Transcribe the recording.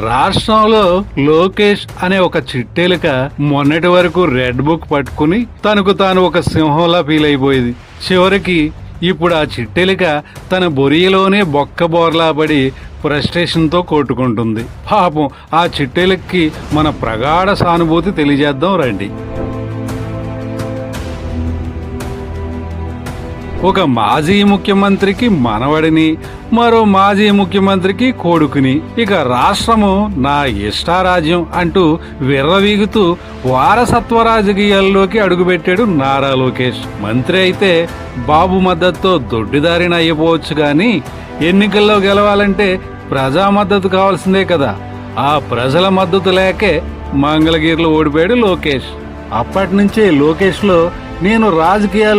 రాష్ట్రంలో లోకేష్ అనే ఒక చిట్టెలిక మొన్నటి వరకు రెడ్ బుక్ పట్టుకుని తనకు తాను ఒక సింహంలా ఫీల్ అయిపోయేది. చివరికి ఇప్పుడు ఆ చిట్టెలిక తన బొరియలోనే బొక్క బోర్లా పడి ఫ్రస్ట్రేషన్తో కొట్టుకుంటుంది. పాపం ఆ చిట్టెలికి మన ప్రగాఢ సానుభూతి తెలియజేద్దాం రండి. ఒక మాజీ ముఖ్యమంత్రికి మనవడిని మరో మాజీ ముఖ్యమంత్రికి కొడుకుని. ఇక రాష్ట్రము నా ఇష్టారాజ్యం అంటూ విర్రవీగుతూ వారసత్వ రాజకీయాల్లోకి అడుగుపెట్టాడు నారా లోకేష్. మంత్రి అయితే బాబు మద్దతుతో దొడ్డిదారిన అయిపోవచ్చు గాని ఎన్నికల్లో గెలవాలంటే ప్రజా మద్దతు కావాల్సిందే కదా. ఆ ప్రజల మద్దతు లేకే మంగళగిరిలో ఓడిపోయాడు లోకేష్. అప్పటి నుంచే లోకేష్లో నేను రాజకీయాల్లో